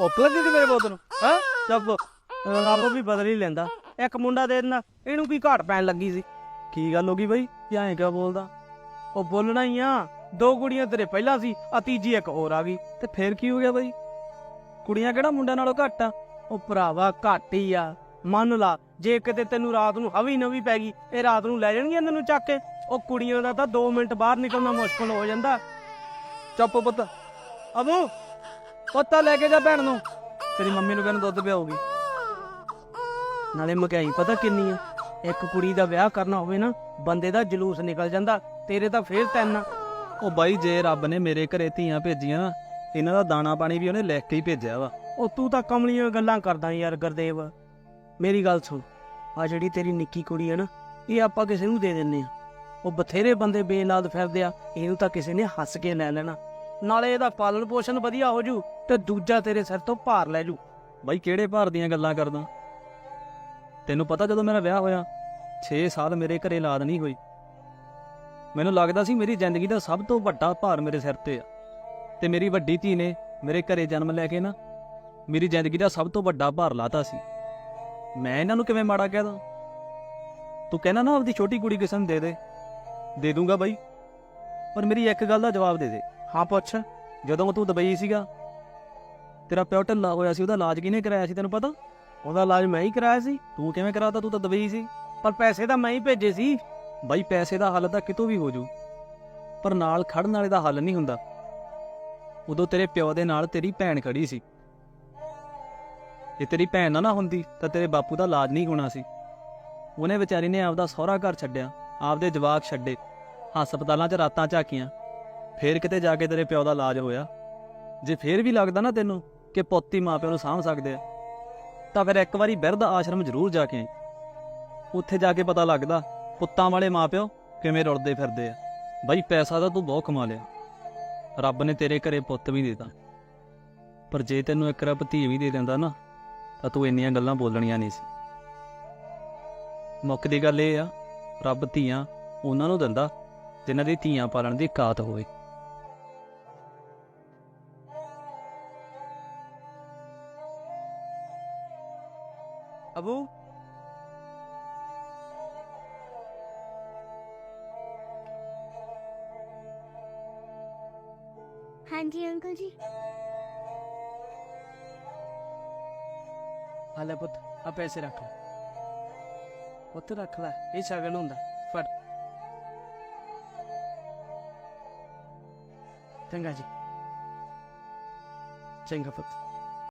ਭੁੱਖ ਲੱਗੀ ਸੀ ਮੇਰੇ ਪੁੱਤ ਨੂੰ? ਹਾਂ? ਚੱਪ। ਰੱਬ ਵੀ ਬਦਲ ਹੀ ਲੈਂਦਾ। ਇੱਕ ਮੁੰਡਾ ਦੇ ਦਿੰਦਾ ਇਹਨੂੰ ਕੀ ਘਾਟ ਪੈਣ ਲੱਗੀ ਸੀ? ਕੀ ਗੱਲ ਹੋ ਗਈ ਬਾਈ? ਕੀ ਐਂ ਕਿਆ ਬੋਲਦਾ? ਉਹ ਬੋਲਣਾ ਹੀ ਆ। ਦੋ ਕੁੜੀਆਂ ਤੇਰੇ ਪਹਿਲਾਂ ਸੀ, ਆ ਤੀਜੀ ਇੱਕ ਹੋਰ ਆ ਗਈ। ਤੇ ਫੇਰ ਕੀ ਹੋ ਗਿਆ ਬਾਈ? ਕੁੜੀਆਂ ਕਿਹੜਾ ਮੁੰਡਿਆਂ ਨਾਲੋਂ ਘੱਟ ਆ? ਉਹ ਭਰਾਵਾ ਘੱਟ ਹੀ ਆ। ਮੰਨ ਲਾ, ਜੇ ਕਿਤੇ ਤੈਨੂੰ ਰਾਤ ਨੂੰ ਹਵੀ ਨਵੀ ਪੈ ਗਈ, ਇਹ ਰਾਤ ਨੂੰ ਲੈ ਜਾਣਗੀਆਂ ਤੈਨੂੰ ਚੱਕ ਕੇ? ਉਹ ਕੁੜੀਆਂ ਦਾ ਤਾਂ 2 ਮਿੰਟ ਬਾਹਰ ਨਿਕਲਣਾ ਮੁਸ਼ਕਲ ਹੋ ਜਾਂਦਾ। ਚੁੱਪ ਪੁੱਤ। ਅਬੂ! ਪੁੱਤਾ ਲੈ ਕੇ ਜਾ ਭੈਣ ਨੂੰ। ਤੇਰੀ ਮੰਮੀ ਨੂੰ ਕਹਿੰਦਾ ਦੁੱਧ ਪਿਆਉਗੀ। ਨਾਲੇ ਮਹਿੰਗਾਈ ਪਤਾ ਕਿੰਨੀ ਆ। ਇੱਕ ਕੁੜੀ ਦਾ ਵਿਆਹ ਕਰਨਾ ਹੋਵੇ ਨਾ ਬੰਦੇ ਦਾ ਜਲੂਸ ਨਿਕਲ ਜਾਂਦਾ ਤੇਰੇ ਤਾਂ ਫੇਰ ਤਿੰਨ ਉਹ ਬਾਈ ਜੇ ਰੱਬ ਨੇ ਮੇਰੇ ਘਰੇ ਧੀਆਂ ਭੇਜੀਆਂ ਨਾ ਇਹਨਾਂ ਦਾ ਦਾਣਾ ਪਾਣੀ ਵੀ ਉਹਨੇ ਲਿਖ ਕੇ ਹੀ ਭੇਜਿਆ ਵਾ। ਉਹ ਤੂੰ ਤਾਂ ਕਮਲੀਆਂ ਗੱਲਾਂ ਕਰਦਾ ਯਾਰ ਗੁਰਦੇਵ। ਮੇਰੀ ਗੱਲ ਸੁਣ ਆ ਜਿਹੜੀ ਤੇਰੀ ਨਿੱਕੀ ਕੁੜੀ ਹੈ ਨਾ ਇਹ ਆਪਾਂ ਕਿਸੇ ਨੂੰ ਦੇ ਦਿੰਨੇ ਆ। ਉਹ ਬਥੇਰੇ ਬੰਦੇ ਬੇਨਾਦ ਫਿਰਦੇ ਆ ਇਹਨੂੰ ਤਾਂ ਕਿਸੇ ਨੇ ਹੱਸ ਕੇ ਲੈ ਲੈਣਾ। ਨਾਲੇ ਇਹਦਾ ਪਾਲਣ ਪੋਸ਼ਣ ਵਧੀਆ ਹੋ ਜੂ ਤੇ ਦੂਜਾ ਤੇਰੇ ਸਿਰ ਤੋਂ ਭਾਰ ਲੈ ਜੂ। ਬਾਈ, ਕਿਹੜੇ ਭਾਰ ਦੀਆਂ ਗੱਲਾਂ ਕਰਦਾ? ਤੈਨੂੰ ਪਤਾ ਜਦੋਂ ਮੇਰਾ ਵਿਆਹ ਹੋਇਆ 6 ਸਾਲ ਮੇਰੇ ਘਰੇ ਲਾਦ ਨਹੀਂ ਹੋਈ। ਮੈਨੂੰ ਲੱਗਦਾ ਸੀ ਮੇਰੀ ਜ਼ਿੰਦਗੀ ਦਾ ਸਭ ਤੋਂ ਵੱਡਾ ਭਾਰ ਮੇਰੇ ਸਿਰ ਤੇ ਆ। ਤੇ ਮੇਰੀ ਵੱਡੀ ਧੀ ਨੇ ਮੇਰੇ ਘਰੇ ਜਨਮ ਲੈ ਕੇ ਨਾ ਮੇਰੀ ਜ਼ਿੰਦਗੀ ਦਾ ਸਭ ਤੋਂ ਵੱਡਾ ਭਾਰ ਲਾਤਾ ਸੀ। ਮੈਂ ਇਹਨਾਂ ਨੂੰ ਕਿਵੇਂ ਮਾੜਾ ਕਹਿ ਦਾਂ ਤੂੰ ਕਹਿਣਾ ਨਾ ਆਪਦੀ ਛੋਟੀ ਕੁੜੀ ਕਿਸੇ ਨੂੰ ਦੇ ਦੇ। ਦੇ ਦੂੰਗਾ ਬਾਈ, ਪਰ ਮੇਰੀ ਇੱਕ ਗੱਲ ਦਾ ਜਵਾਬ ਦੇ ਦੇ। ਹਾਂ ਪੁੱਛ, ਜਦੋਂ ਤੂੰ ਦੁਬਈ ਸੀਗਾ, ਤੇਰਾ ਪਿਓ ਢਿੱਲਾ ਹੋਇਆ ਸੀ, ਉਹਦਾ ਇਲਾਜ ਕਿਹਨੇ ਕਰਾਇਆ ਸੀ ਤੈਨੂੰ ਪਤਾ? ਉਹਦਾ ਇਲਾਜ ਮੈਂ ਹੀ ਕਰਾਇਆ ਸੀ, ਤੂੰ ਕਿਵੇਂ ਕਰਾਤਾ, ਤੂੰ ਤਾਂ ਦੁਬਈ ਸੀ, ਪਰ ਪੈਸੇ ਤਾਂ ਮੈਂ ਹੀ ਭੇਜੇ ਸੀ। ਬਾਈ, ਪੈਸੇ ਦਾ ਹੱਲ ਤਾਂ ਕਿਤੋਂ ਵੀ ਹੋ ਜੂ, ਪਰ ਨਾਲ ਖੜਨ ਵਾਲੇ ਦਾ ਹੱਲ ਨਹੀਂ ਹੁੰਦਾ। ਉਦੋਂ ਤੇਰੇ ਪਿਓ ਦੇ ਨਾਲ ਤੇਰੀ ਭੈਣ ਖੜੀ ਸੀ। ਜੇ ਤੇਰੀ ਭੈਣ ਨਾ ਨਾ ਹੁੰਦੀ, ਤਾਂ ਤੇਰੇ ਬਾਪੂ ਦਾ ਇਲਾਜ ਨਹੀਂ ਹੋਣਾ ਸੀ। ਉਹਨੇ ਵਿਚਾਰੀ ਨੇ ਆਪਦਾ ਸਹੁਰਾ ਘਰ ਛੱਡਿਆ, ਆਪਦੇ ਜਵਾਕ ਛੱਡੇ, ਹਸਪਤਾਲਾਂ 'ਚ ਰਾਤਾਂ ਝਾਕੀਆਂ ਫੇਰ ਕਿਤੇ ਜਾ ਕੇ ਤੇਰੇ ਪਿਓ ਦਾ ਇਲਾਜ ਹੋਇਆ? ਜੇ ਫੇਰ ਵੀ ਲੱਗਦਾ ਨਾ ਤੈਨੂੰ ਕਿ ਪੁੱਤੀ ਮਾਪਿਆਂ ਨੂੰ ਸਾਂਭ ਸਕਦੇ ਆ, ਤਾਂ ਫਿਰ ਇੱਕ ਵਾਰੀ ਬਿਰਧ ਆਸ਼ਰਮ ਜ਼ਰੂਰ ਜਾ ਕੇ ਆਈ। ਉੱਥੇ ਜਾ ਕੇ ਪਤਾ ਲੱਗਦਾ, ਪੁੱਤਾਂ ਵਾਲੇ ਮਾਪਿਓ ਕਿਵੇਂ ਰੁਲਦੇ ਫਿਰਦੇ ਆ। ਬਾਈ, ਪੈਸਾ ਤਾਂ ਤੂੰ ਬਹੁਤ ਕਮਾ ਲਿਆ। ਰੱਬ ਨੇ ਤੇਰੇ ਘਰੇ ਪੁੱਤ ਵੀ ਦਿੱਤਾ। ਪਰ ਜੇ ਤੈਨੂੰ ਇੱਕ ਰੱਬ ਧੀ ਵੀ ਦੇ ਦਿੰਦਾ ਨਾ, ਤਾਂ ਤੂੰ ਇੰਨੀਆਂ ਗੱਲਾਂ ਬੋਲਣੀਆਂ ਨਹੀਂ ਸੀ। ਮੁੱਖ ਦੀ ਗੱਲ ਇਹ ਆ, ਰੱਬ ਧੀਆਂ ਉਹਨਾਂ ਨੂੰ ਦਿੰਦਾ, ਜਿਨ੍ਹਾਂ ਦੀ ਧੀਆਂ ਪਾਲਣ ਦੀ ਕਾਤ ਹੋਵੇ। ਅਬੂ ਹਾਂਜੀ ਅੰਕਲ ਜੀ ਆ ਲੈ ਪੁੱਤ ਆ ਪੈਸੇ ਰੱਖ ਲੈ ਪੁੱਤ ਰੱਖ ਲੈ ਇਹ ਸ਼ਗਨ ਹੁੰਦਾ ਫੜ ਚੰਗਾ ਜੀ ਚੰਗਾ ਪੁੱਤ